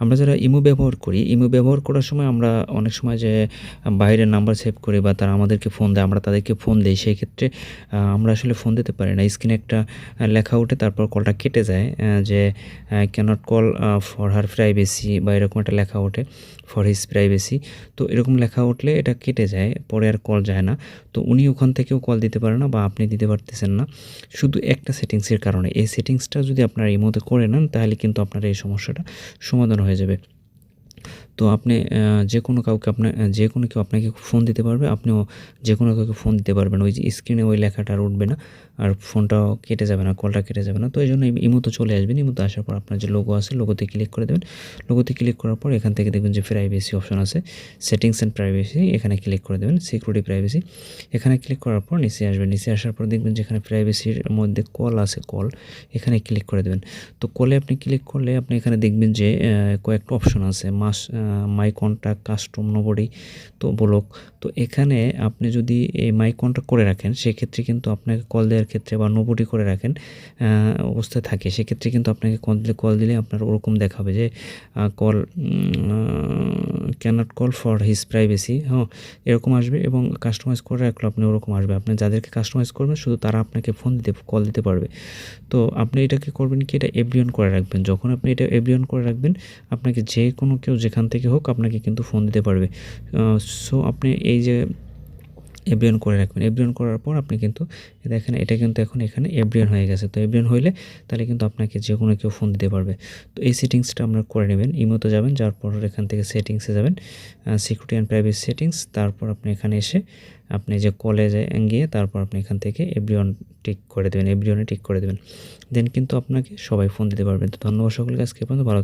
আমরা যারা ইমো ব্যবহার করি, ইমো ব্যবহার করার সময় আমরা অনেক সময় যে বাইরের নাম্বার সেভ করি বা তারা আমাদেরকে ফোন দেয়, আমরা তাদেরকে ফোন দিই সেই ক্ষেত্রে আমরা আসলে ফোন দিতে পারি না। স্ক্রিনে একটা লেখা ওঠে তারপর কলটা কেটে যায়। যে cannot call for her privacy বা এরকম একটা লেখা ওঠে। For his privacy. তো এরকম লেখা উঠলে এটা কেটে যায়। পরে আর কল যায় না। তো উনি ওখান থেকেও কল দিতে পারে না বা আপনি দিতে পারতেছেন না। শুধু একটা সেটিংসের কারণে। এই সেটিংসটা যদি আপনারা ইমোতে করে নেন তাহলে কিন্তু আপনার এই সমস্যাটা সমাধান হয়ে যাবে। তো আপনি যে কোনো কাউকে আপনার যে কোনো কেউ আপনাকে ফোন দিতে পারবে। আপনিও যে কোনো কাউকে ফোন দিতে পারবেন। ওই যে স্ক্রিনে ওই লেখাটা আর উঠবে না। আর ফোনটাও কেটে যাবে না, কলটা কেটে যাবে না। তো এইজন্য ইমোতে চলে আসবেন। ইমোতে আসার পর আপনার যে লোগো আছে লোগোতে ক্লিক করে দেবেন। লোগোতে ক্লিক করার পর এখান থেকে দেখবেন যে প্রাইভেসি অপশন আছে। সেটিংস অ্যান্ড প্রাইভেসি এখানে ক্লিক করে দেবেন। সিকিউরিটি প্রাইভেসি এখানে ক্লিক করার পর নিচে আসবেন। নিচে আসার পর দেখবেন যে এখানে প্রাইভেসির মধ্যে কল আছে কল। এখানে ক্লিক করে দেবেন। তো কলে আপনি ক্লিক করলে আপনি এখানে দেখবেন যে কয়েকটা অপশন আছে। মাস মাই কন্টাক্ট, কাস্টম, নোবডি তো ব্লক। তো এখানে আপনি যদি এই মাই কন্টাক্ট করে রাখেন সেক্ষেত্রে কিন্তু আপনাকে কল দেওয়ার ক্ষেত্রে বা নোবডি করে রাখেন অবস্থায় থাকে। সেক্ষেত্রে কিন্তু আপনাকে কল দিলে কল দিলে আপনার ওরকম দেখাবে যে call cannot call for his privacy হ্যাঁ? এরকম আসবে এবং কাস্টমাইজ করে রাখলে আপনি ওরকম আসবে। আপনি যাদেরকে কাস্টমাইজ করবেন শুধু তারা আপনাকে ফোন দিতে কল দিতে পারবে। তো আপনি এটাকে করবেন কি এটা এভরি অন করে রাখবেন। যখন আপনি এটা এভরি অন করে রাখবেন আপনাকে যে কোনো কেউ যেখান থেকে হোক আপনাকে কিন্তু ফোন দিতে পারবে। সো আপনি এই যে এভরি অন করে রাখবেন। এভরি অন করার পর আপনি কিন্তু দেখেন এটা কিন্তু এখন এখানে এভরি অন হয়ে গেছে। তো এভরি অন হইলে তাহলে কিন্তু আপনাকে যে কোনো কেউ ফোন দিতে পারবে। তো এই সেটিংসটা আপনারা করে নেবেন। ইমোতে যাবেন যাওয়ার পর এখান থেকে সেটিংসে যাবেন। সিকিউরিটি অ্যান্ড প্রাইভেসি সেটিংস তারপর আপনি এখানে এসে আপনি যে কলে যে গিয়ে তারপর আপনি এখান থেকে এভরি অন টিক করে দেবেন। এভরি অনে টিক করে দেবেন। দেন কিন্তু আপনাকে সবাই ফোন দিতে পারবেন তো ধন্যবাদ সকলকে আজকে পর্যন্ত ভালো।